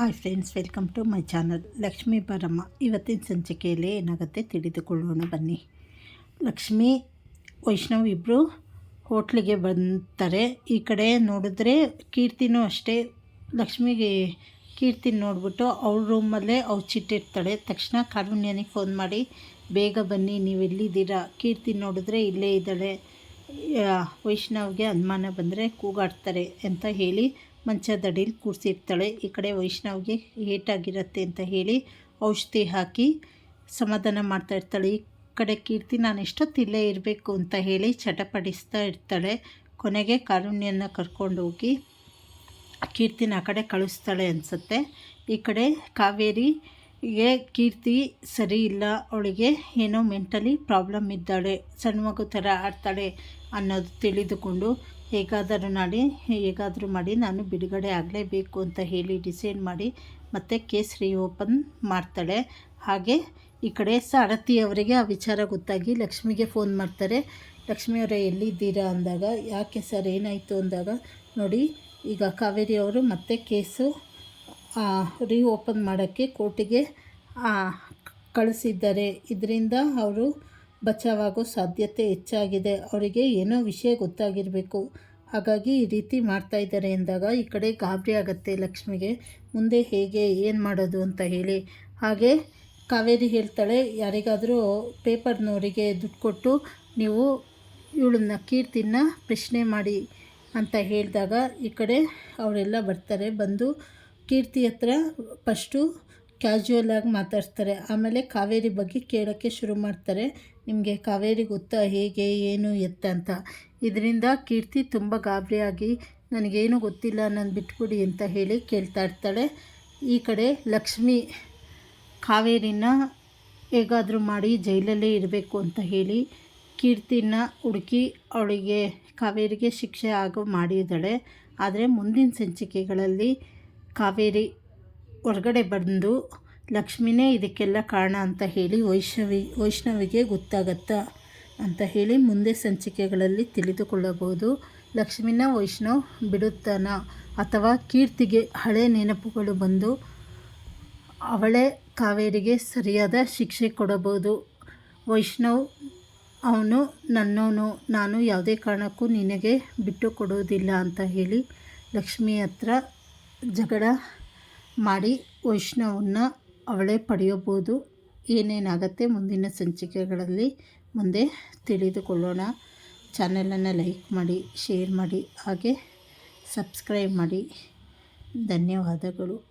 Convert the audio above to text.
Hi friends, welcome to my channel Lakshmi Baramma ಇವತ್ತಿನ ಸಂಚಿಕೆಯಲ್ಲಿ ಏನಾಗುತ್ತೆ ತಿಳಿದುಕೊಳ್ಳೋಣ ಬನ್ನಿ. ಲಕ್ಷ್ಮಿ, ವೈಷ್ಣವ್ ಇಬ್ಬರು ಹೋಟ್ಲಿಗೆ ಬಂತಾರೆ. ಈ ಕಡೆ ನೋಡಿದ್ರೆ ಕೀರ್ತಿನೂ ಅಷ್ಟೇ. ಲಕ್ಷ್ಮಿಗೆ ಕೀರ್ತಿ ನೋಡಿಬಿಟ್ಟು ಅವ್ರ ರೂಮಲ್ಲೇ ಅವ್ರು ಚಿಟ್ಟಿರ್ತಾಳೆ. ತಕ್ಷಣ ಕಾರುಣ್ಯನಿಗೆ ಫೋನ್ ಮಾಡಿ, ಬೇಗ ಬನ್ನಿ, ನೀವು ಎಲ್ಲಿದ್ದೀರಾ? ಕೀರ್ತಿ ನೋಡಿದ್ರೆ ಇಲ್ಲೇ ಇದ್ದಾಳೆ. ವೈಷ್ಣವ್ಗೆ ಅನುಮಾನ ಬಂದರೆ ಕೂಗಾಡ್ತಾರೆ ಅಂತ ಹೇಳಿ ಮಂಚದಡಿಲಿ ಕೂರಿಸಿರ್ತಾಳೆ. ಈ ಕಡೆ ವೈಷ್ಣವ್ಗೆ ಏಟಾಗಿರುತ್ತೆ ಅಂತ ಹೇಳಿ ಔಷಧಿ ಹಾಕಿ ಸಮಾಧಾನ ಮಾಡ್ತಾ ಇರ್ತಾಳೆ. ಈ ಕಡೆ ಕೀರ್ತಿ, ನಾನು ಎಷ್ಟೊತ್ತಿಲ್ಲೇ ಇರಬೇಕು ಅಂತ ಹೇಳಿ ಚಟಪಡಿಸ್ತಾ ಇರ್ತಾಳೆ. ಕೊನೆಗೆ ಕಾರುಣ್ಯನ ಕರ್ಕೊಂಡು ಹೋಗಿ ಕೀರ್ತಿನ ಆ ಕಡೆ ಕಳಿಸ್ತಾಳೆ ಅನಿಸುತ್ತೆ. ಈ ಕಡೆ ಕಾವೇರಿಗೆ ಕೀರ್ತಿ ಸರಿ ಇಲ್ಲ, ಅವಳಿಗೆ ಏನೋ ಮೆಂಟಲಿ ಪ್ರಾಬ್ಲಮ್ ಇದ್ದಾಳೆ ಸಣ್ಣ ಮಗು ಥರ ಆಡ್ತಾಳೆ ಅನ್ನೋದು ತಿಳಿದುಕೊಂಡು ಹೇಗಾದರೂ ಮಾಡಿ ಹೇಗಾದರೂ ಮಾಡಿ ನಾನು ಬಿಡುಗಡೆ ಆಗಲೇಬೇಕು ಅಂತ ಹೇಳಿ ಡಿಸೈಡ್ ಮಾಡಿ ಮತ್ತೆ ಕೇಸ್ ಓಪನ್ ಮಾಡ್ತಾಳೆ. ಹಾಗೆ ಈ ಕಡೆ ಸಾರಥಿ ಅವರಿಗೆ ಆ ವಿಚಾರ ಗೊತ್ತಾಗಿ ಲಕ್ಷ್ಮಿಗೆ ಫೋನ್ ಮಾಡ್ತಾರೆ. ಲಕ್ಷ್ಮಿಯವರೇ ಎಲ್ಲಿದ್ದೀರಾ ಅಂದಾಗ, ಯಾಕೆ ಸರ್ ಏನಾಯಿತು ಅಂದಾಗ ನೋಡಿ, ಈಗ ಕಾವೇರಿ ಅವರು ಮತ್ತೆ ಕೇಸು ಓಪನ್ ಮಾಡೋಕ್ಕೆ ಕೋರ್ಟಿಗೆ ಕಳಿಸಿದ್ದಾರೆ. ಇದರಿಂದ ಅವರು ಬಚಾವಾಗೋ ಸಾಧ್ಯತೆ ಹೆಚ್ಚಾಗಿದೆ. ಅವರಿಗೆ ಏನೋ ವಿಷಯ ಗೊತ್ತಾಗಿರಬೇಕು. ಹಾಗಾಗಿ ಈ ರೀತಿ ಮಾಡ್ತಾ ಇದ್ದಾರೆ ಎಂದಾಗ ಈ ಕಡೆ ಗಾಬರಿ ಆಗತ್ತೆ ಲಕ್ಷ್ಮಿಗೆ. ಮುಂದೆ ಹೇಗೆ, ಏನು ಮಾಡೋದು ಅಂತ ಹೇಳಿ. ಹಾಗೆ ಕಾವೇರಿ ಹೇಳ್ತಾಳೆ, ಯಾರಿಗಾದರೂ ಪೇಪರ್ನವರಿಗೆ ದುಡ್ಡು ಕೊಟ್ಟು ನೀವು ಇವಳನ್ನ ಕೀರ್ತಿನ ಪ್ರಶ್ನೆ ಮಾಡಿ ಅಂತ ಹೇಳಿದಾಗ ಈ ಕಡೆ ಅವರೆಲ್ಲ ಬರ್ತಾರೆ. ಬಂದು ಕೀರ್ತಿ ಹತ್ರ ಫಸ್ಟು ಕ್ಯಾಶುವಲ್ ಆಗಿ ಮಾತಾಡ್ತಾರೆ ಆಮೇಲೆ ಕಾವೇರಿ ಬಗ್ಗೆ ಕೇಳೋಕ್ಕೆ ಶುರು ಮಾಡ್ತಾರೆ. ನಿಮಗೆ ಕಾವೇರಿ ಗೊತ್ತಾ? ಹೇಗೆ? ಏನು? ಎತ್ತ ಅಂತ. ಇದರಿಂದ ಕೀರ್ತಿ ತುಂಬ ಗಾಬರಿಯಾಗಿ ನನಗೇನು ಗೊತ್ತಿಲ್ಲ, ನಾನು ಬಿಟ್ಬಿಡಿ ಅಂತ ಹೇಳಿ ಕೇಳ್ತಾ ಇರ್ತಾಳೆ. ಈ ಕಡೆ ಲಕ್ಷ್ಮಿ ಕಾವೇರಿನ ಹೇಗಾದರೂ ಮಾಡಿ ಜೈಲಲ್ಲೇ ಇರಬೇಕು ಅಂತ ಹೇಳಿ ಕೀರ್ತಿನ ಹುಡುಕಿ ಅವಳಿಗೆ, ಕಾವೇರಿಗೆ ಶಿಕ್ಷೆ ಆಗೋ ಮಾಡಿದ್ದಾಳೆ. ಆದರೆ ಮುಂದಿನ ಸಂಚಿಕೆಗಳಲ್ಲಿ ಕಾವೇರಿ ಹೊರಗಡೆ ಬಂದು, ಲಕ್ಷ್ಮಿನೇ, ಇದಕ್ಕೆಲ್ಲ ಕಾರಣ ಅಂತ ಹೇಳಿ ವೈಷ್ಣವಿ, ವೈಷ್ಣವಿಗೆ ಗೊತ್ತಾಗತ್ತಾ? ಅಂತ ಹೇಳಿ ಮುಂದೆ ಸಂಚಿಕೆಗಳಲ್ಲಿ ತಿಳಿದುಕೊಳ್ಳಬಹುದು. ಲಕ್ಷ್ಮಿನ ವೈಷ್ಣವ್ ಬಿಡುತ್ತಾನ? ಅಥವಾ ಕೀರ್ತಿಗೆ ಹಳೆ ನೆನಪುಗಳು ಬಂದು ಅವಳೇ ಕಾವೇರಿಗೆ ಸರಿಯಾದ ಶಿಕ್ಷೆ ಕೊಡಬಹುದು? ವೈಷ್ಣವ್, ಅವನು ನನ್ನವನು, ನಾನು ಯಾವುದೇ ಕಾರಣಕ್ಕೂ ನಿನಗೆ ಬಿಟ್ಟು ಕೊಡೋದಿಲ್ಲ ಅಂತ ಹೇಳಿ ಲಕ್ಷ್ಮಿ ಹತ್ರ ಜಗಳ ಮಾಡಿ ವೈಷ್ಣವನ್ನ ಅವಳೇ ಪಡೆಯಬಹುದು ಏನೇನಾಗತ್ತೆ ಮುಂದಿನ ಸಂಚಿಕೆಗಳಲ್ಲಿ ಮುಂದೆ ತಿಳಿದುಕೊಳ್ಳೋಣ. ಚಾನಲನ್ನು ಲೈಕ್ ಮಾಡಿ, ಶೇರ್ ಮಾಡಿ, ಹಾಗೆ ಸಬ್ಸ್ಕ್ರೈಬ್ ಮಾಡಿ. ಧನ್ಯವಾದಗಳು.